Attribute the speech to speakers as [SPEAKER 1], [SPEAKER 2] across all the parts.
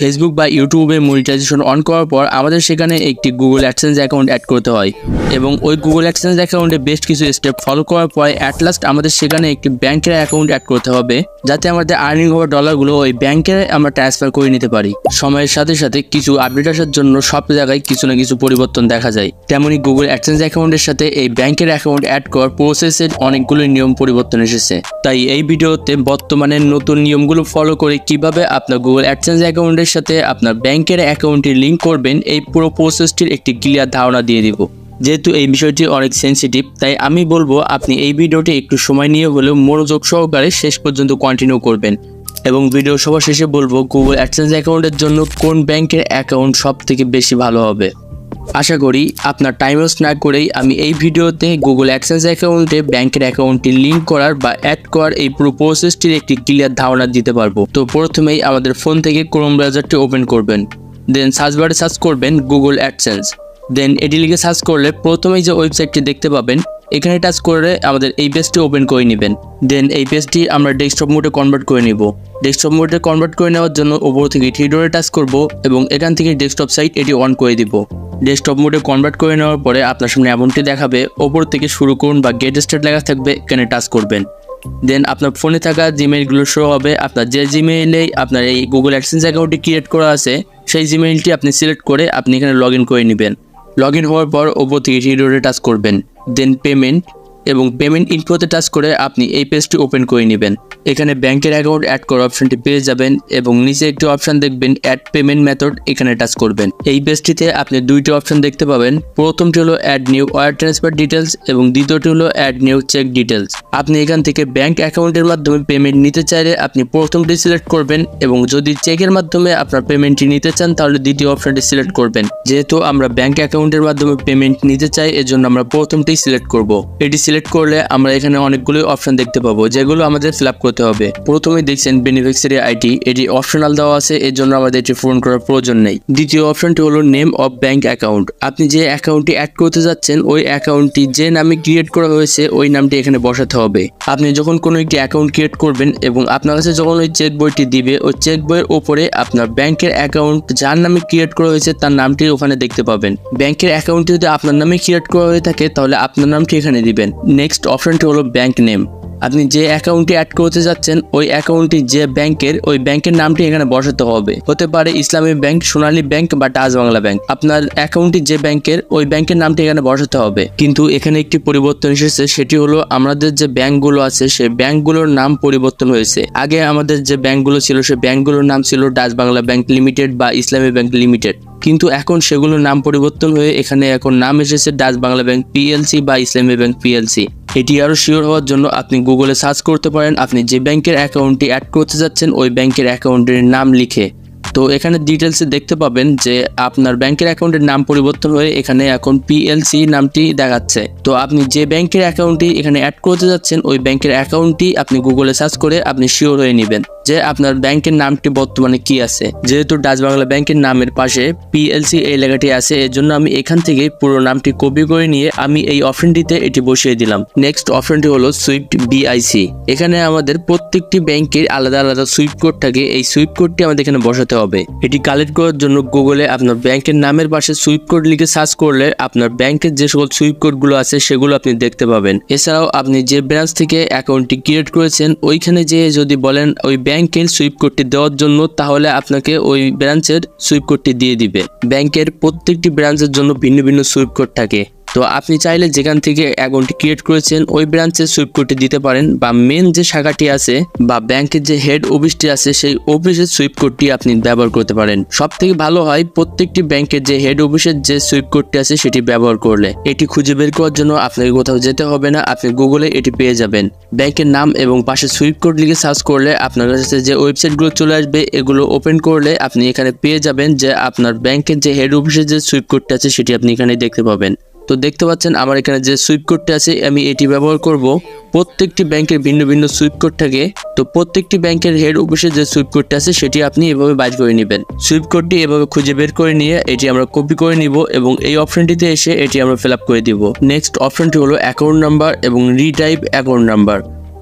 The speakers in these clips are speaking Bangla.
[SPEAKER 1] ফেসবুক বা ইউটিউবে মনিটাইজেশন অন করার পর আমাদের সেখানে একটি গুগল অ্যাডসেন্স অ্যাকাউন্ট অ্যাড করতে হয়। এবং ওই গুগল অ্যাডসেন্স অ্যাকাউন্টে বেশ কিছু স্টেপ ফলো করার পরে অ্যাট লাস্ট আমাদের সেখানে একটি ব্যাংকের অ্যাকাউন্ট অ্যাড করতে হবে, যাতে আমাদের আর্নিং হওয়া ডলারগুলো ওই ব্যাংকে আমরা ট্রান্সফার করে নিতে পারি। সময়ের সাথে সাথে কিছু আপডেট আসার জন্য সব জায়গায় কিছু না কিছু পরিবর্তন দেখা যায়। তেমনি গুগল অ্যাডসেন্স অ্যাকাউন্টের সাথে এই ব্যাংকের অ্যাকাউন্ট অ্যাড করার প্রসেসের অনেকগুলো নিয়ম পরিবর্তন এসেছে। তাই এই ভিডিওতে বর্তমানে নতুন নিয়মগুলো ফলো করে কীভাবে আপনার গুগল অ্যাডসেন্স অ্যাকাউন্টের সাথে আপনার ব্যাংকের অ্যাকাউন্টটি লিঙ্ক করবেন, এই পুরো প্রসেসটির একটি ক্লিয়ার ধারণা দিয়ে দিব। যেহেতু এই বিষয়টি অনেক সেন্সিটিভ তাই আমি বলব আপনি এই ভিডিওটি একটু সময় নিয়ে হলেও মনোযোগ সহকারে শেষ পর্যন্ত কন্টিনিউ করবেন। এবং ভিডিও সবার শেষে বলব গুগল অ্যাডসেন্স অ্যাকাউন্টের জন্য কোন ব্যাংকের অ্যাকাউন্ট সব থেকে বেশি ভালো হবে? আশা করি আপনার টাইম ওয়েস্ট না করেই আমি এই ভিডিওতে গুগল অ্যাক্সেস অ্যাকাউন্টে ব্যাংকের অ্যাকাউন্টটি লিঙ্ক করার বা অ্যাড করার এই পুরো প্রসেসটির একটি ক্লিয়ার ধারণা দিতে পারব। তো প্রথমেই আমাদের ফোন থেকে ক্রোম ব্রাউজারটি ওপেন করবেন। দেন সার্চ বারে সার্চ করবেন গুগল অ্যাডসেন্স দেন এটি লিখে সার্চ করলে প্রথমেই যে ওয়েবসাইটটি দেখতে পাবেন, এখানে টাচ করে আমাদের এই পেজটি ওপেন করে নেবেন। দেন এই পেজটি আমরা ডেস্কটপ মোডে কনভার্ট করে নিব। ডেস্কটপ মোডে কনভার্ট করে নেওয়ার জন্য উপর থেকে থ্রি ডোরে টাচ করব এবং এখান থেকে ডেস্কটপ সাইট এটি অন করে দিব। ডেস্কটপ মোডে কনভার্ট করে নেওয়ার পরে আপনার সামনে এমনটি দেখাবে, ওপর থেকে শুরু করুন বা গেট স্টার্ট লেখা থাকবে, এখানে টাচ করবেন। দেন আপনার ফোনে থাকা জিমেইলগুলো শো হবে। আপনার যে জিমেইলেই আপনার এই গুগল অ্যাডসেন্স অ্যাকাউন্টটি ক্রিয়েট করা আছে, সেই জিমেইলটি আপনি সিলেক্ট করে আপনি এখানে লগ করে নেবেন। লগ হওয়ার পর ওপর থেকে রিডোরে টাচ করবেন। দেন পেমেন্ট এবং পেমেন্ট ইনফোতে টাচ করে আপনি এই পেজটি ওপেন করে নেবেন। এখানে ব্যাংকের অ্যাকাউন্ট অ্যাড করার অপশনটি পেয়ে যাবেন এবং নিচে একটি অপশন দেখবেন অ্যাড পেমেন্ট মেথড এখানে টাচ করবেন। এই পেজটিতে আপনি দুইটি অপশন দেখতে পাবেন। প্রথমটি হলো add new wire transfer details এবং দ্বিতীয়টি হলো অ্যাড নিউ চেক ডিটেলস আপনি এখান থেকে ব্যাংক অ্যাকাউন্টের মাধ্যমে পেমেন্ট নিতে চাইলে আপনি প্রথমটি সিলেক্ট করবেন এবং যদি চেকের মাধ্যমে আপনার পেমেন্টটি নিতে চান, তাহলে দ্বিতীয় অপশনটি সিলেক্ট করবেন। যেহেতু আমরা ব্যাংক অ্যাকাউন্টের মাধ্যমে পেমেন্ট নিতে চাই, এজন্য আমরা প্রথমটি সিলেক্ট করব। এটি সিলেক্ট করলে আমরা এখানে অনেকগুলো অপশন দেখতে পাবো, যেগুলো আমাদের ফিল করতে হবে। প্রথমে দেখছেন বেনিফিক্সারি আইডি এটি অপশনাল দেওয়া আছে, এর জন্য আমাদের এটি পূরণ করার প্রয়োজন নেই। দ্বিতীয় অপশনটি হলো নেম অফ ব্যাংক অ্যাকাউন্ট আপনি যে অ্যাকাউন্টটি অ্যাড করতে যাচ্ছেন, ওই অ্যাকাউন্টটি যে নামে ক্রিয়েট করা হয়েছে, ওই নামটি এখানে বসাতে হবে। আপনি যখন কোনো একটি অ্যাকাউন্ট ক্রিয়েট করবেন এবং আপনার কাছে যখন ওই চেক বইটি দিবে, ওই চেক বইয়ের ওপরে আপনার ব্যাংকের অ্যাকাউন্ট যার নামে ক্রিয়েট করা হয়েছে, তার নামটি ওখানে দেখতে পাবেন। ব্যাংকের অ্যাকাউন্টটি যদি আপনার নামে ক্রিয়েট করা হয়ে থাকে, তাহলে আপনার নামটি এখানে দিবেন। নেক্সট অপশনটি হলো ব্যাঙ্ক নেম আপনি যে অ্যাকাউন্টটি অ্যাড করতে যাচ্ছেন, ওই অ্যাকাউন্টটি যে ব্যাংকের, ওই ব্যাংকের নামটি এখানে বসাতে হবে। হতে পারে ইসলামী ব্যাংক, সোনালী ব্যাংক বা টাজ বাংলা ব্যাংক। আপনার অ্যাকাউন্টটি যে ব্যাংকের, ওই ব্যাংকের নামটি এখানে বসাতে হবে। কিন্তু এখানে একটি পরিবর্তন এসেছে, সেটি হলো আমাদের যে ব্যাংকগুলো আছে সেই ব্যাংকগুলোর নাম পরিবর্তন হয়েছে। আগে আমাদের যে ব্যাংকগুলো ছিল সেই ব্যাংকগুলোর নাম ছিল ডাচ বাংলা ব্যাংক লিমিটেড বা ইসলামী ব্যাংক লিমিটেড। কিন্তু এখন সেগুলোর নাম পরিবর্তন হয়ে এখানে এখন নাম এসেছে ডাচ বাংলা ব্যাংক পিএলসি বা ইসলামী ব্যাংক পিএলসি। এটি আরও শিওর হওয়ার জন্য আপনি গুগলে সার্চ করতে পারেন, আপনি যে ব্যাংকের অ্যাকাউন্টটি অ্যাড করতে যাচ্ছেন, ওই ব্যাংকের অ্যাকাউন্টের নাম লিখে। তো এখানে ডিটেলসে দেখতে পাবেন যে আপনার ব্যাংকের অ্যাকাউন্টের নাম পরিবর্তন হয়ে এখানে এখন পিএলসি নামটি দেখাচ্ছে। তো আপনি যে ব্যাংকের অ্যাকাউন্টটি এখানে অ্যাড করতে যাচ্ছেন, ওই ব্যাংকের অ্যাকাউন্টটি আপনি গুগলে সার্চ করে আপনি শিওর হয়ে নেবেন। যে আপনার ব্যাংকের নামটি বর্তমানে কি আছে। যেহেতু ডাচ বাংলা ব্যাংকের নামের পাশে পিএলসি এই লেখাটি আছে এর জন্য আমি এখান থেকে পুরো নামটি কপি করে নিয়ে আমি এই অপশনটিতে এটি বসিয়ে দিলাম। নেক্সট অপশনটি হলো সুইফট বিআইসি এখানে আমাদের প্রত্যেকটি ব্যাংকের আলাদা আলাদা সুইফট কোড থাকে। এই সুইফট কোডটি আমাদের এখানে বসাতে হবে। এটি কালেক্ট করার জন্য গুগলে আপনার ব্যাংকের নামের পাশে সুইফট কোড লিখে সার্চ করলে আপনার ব্যাংকের যে সকল সুইফট কোডগুলো আছে, সেগুলো আপনি দেখতে পাবেন। এছাড়াও আপনি যে ব্রাঞ্চ থেকে অ্যাকাউন্টটি ক্রিয়েট করেছেন, ওইখানে যে যদি বলেন ওই ব্যাংকের সুইপ কোডটি দেওয়ার জন্য তাহলে আপনাকে ওই ব্রাঞ্চের সুইপ কোডটি দিয়ে দিবে। ব্যাংকের প্রত্যেকটি ব্রাঞ্চের জন্য ভিন্ন ভিন্ন সুইপ কোড থাকে। তো আপনি চাইলে যেখান থেকে অ্যাকাউন্টটি ক্রিয়েট করেছেন, ওই ব্রাঞ্চে সুইপ কোডটি দিতে পারেন বা মেন যে শাখাটি আছে বা ব্যাংকের যে হেড অফিসটি আছে, সেই অফিসের সুইপ কোডটি আপনি ব্যবহার করতে পারেন। সব থেকে ভালো হয় প্রত্যেকটি ব্যাংকের যে হেড অফিসের যে সুইপ কোডটি আছে, সেটি ব্যবহার করলে। এটি খুঁজে বের করার জন্য আপনাকে কোথাও যেতে হবে না, আপনি গুগলে এটি পেয়ে যাবেন। ব্যাংকের নাম এবং পাশে সুইপ কোড লিখে সার্চ করলে আপনার কাছে যে ওয়েবসাইটগুলো চলে আসবে, এগুলো ওপেন করলে আপনি এখানে পেয়ে যাবেন যে আপনার ব্যাংকের যে হেড অফিসের যে সুইপ কোডটি আছে, সেটি আপনি এখানে দেখতে পাবেন। তো দেখতে পাচ্ছেন আমার এখানে যে সুইপ কোডটা আছে, আমি এটি ব্যবহার করব। প্রত্যেকটি ব্যাংকের ভিন্ন ভিন্ন সুইপ কোড থাকে। তো প্রত্যেকটি ব্যাংকের হেড অফিসে যে সুইপ কোডটা আছে, সেটি আপনি এভাবে বাইর করে নেবেন। সুইপ কোডটি এভাবে খুঁজে বের করে নিয়ে এটি আমরা কপি করে নিব এবং এই অপশনটিতে এসে এটি আমরা ফিল আপ করে দিব। নেক্সট অপশনটি হলো অ্যাকাউন্ট নাম্বার এবং রিটাইপ অ্যাকাউন্ট নাম্বার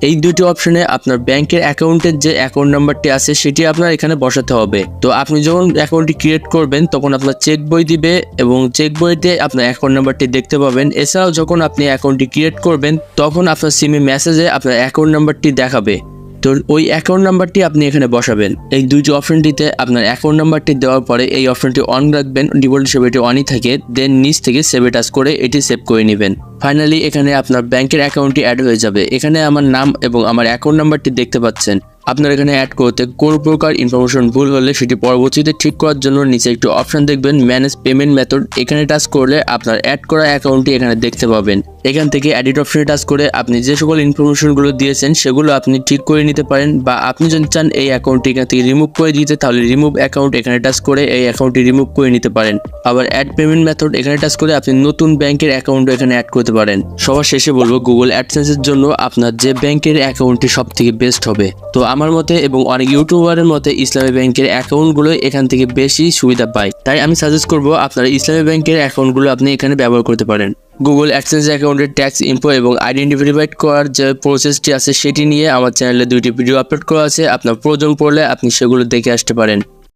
[SPEAKER 1] এই দুটি অপশনে আপনার ব্যাংকের অ্যাকাউন্টের যে অ্যাকাউন্ট নাম্বারটি আছে সেটি আপনার এখানে বসাতে হবে। তো আপনি যখন অ্যাকাউন্টটি ক্রিয়েট করবেন, তখন আপনার চেক বই দিবে এবং চেক বইতে আপনার অ্যাকাউন্ট নাম্বারটি দেখতে পাবেন। এছাড়াও যখন আপনি অ্যাকাউন্টটি ক্রিয়েট করবেন, তখন আপনার সিমে মেসেজে আপনার অ্যাকাউন্ট নাম্বারটি দেখাবে। তো ওই অ্যাকাউন্ট নাম্বারটি আপনি এখানে বসাবেন। এই দুইটি অপশনটিতে আপনার অ্যাকাউন্ট নাম্বারটি দেওয়ার পরে এই অপশনটি অন রাখবেন ডিফল্ট হিসেবে এটি অনই থাকে দেন নিচ থেকে সেভে টাচ করে এটি সেভ করে নেবেন। ফাইনালি এখানে আপনার ব্যাংকের অ্যাকাউন্টটি অ্যাড হয়ে যাবে। এখানে আমার নাম এবং আমার অ্যাকাউন্ট নাম্বারটি দেখতে পাচ্ছেন। আপনার এখানে অ্যাড করতে কোন প্রকার ইনফরমেশন ভুল হলে সেটি পরবর্তীতে ঠিক করার জন্য নিচে একটি অপশন দেখবেন ম্যানেজ পেমেন্ট মেথড এখানে টাচ করলে আপনার অ্যাড করা অ্যাকাউন্টটি এখানে দেখতে পাবেন। এখান থেকে অ্যাডিট অপশনে টাচ করে আপনি যে সকল ইনফরমেশনগুলো দিয়েছেন, সেগুলো আপনি ঠিক করে নিতে পারেন বা আপনি যদি চান এই অ্যাকাউন্টটি এখান থেকে রিমুভ করে দিতে, তাহলে রিমুভ অ্যাকাউন্ট এখানে টাচ করে এই অ্যাকাউন্টটি রিমুভ করে নিতে পারেন। আবার অ্যাড পেমেন্ট মেথড এখানে টাচ করে আপনি নতুন ব্যাংকের অ্যাকাউন্টও এখানে অ্যাড করতে পারেন। সবার শেষে বলব গুগল অ্যাডসেন্সের জন্য আপনার যে ব্যাংকের অ্যাকাউন্টটি সব থেকে বেস্ট হবে। তো আমার মতে এবং অনেক ইউটিউবারের মতে ইসলামী ব্যাংকের অ্যাকাউন্টগুলো এখান থেকে বেশি সুবিধা পায়। তাই আমি সাজেস্ট করব, আপনারা ইসলামী ব্যাংকের অ্যাকাউন্টগুলো আপনি এখানে ব্যবহার করতে পারেন। গুগল অ্যাডসেন্স অ্যাকাউন্টের ট্যাক্স ইনফো এবং আইডেন্টি ভেরিফাইড করার যে প্রসেসটি আছে, সেটি নিয়ে আমার চ্যানেলে দুইটি ভিডিও আপলোড করা আছে। আপনার প্রয়োজন পড়লে আপনি সেগুলো দেখে আসতে পারেন।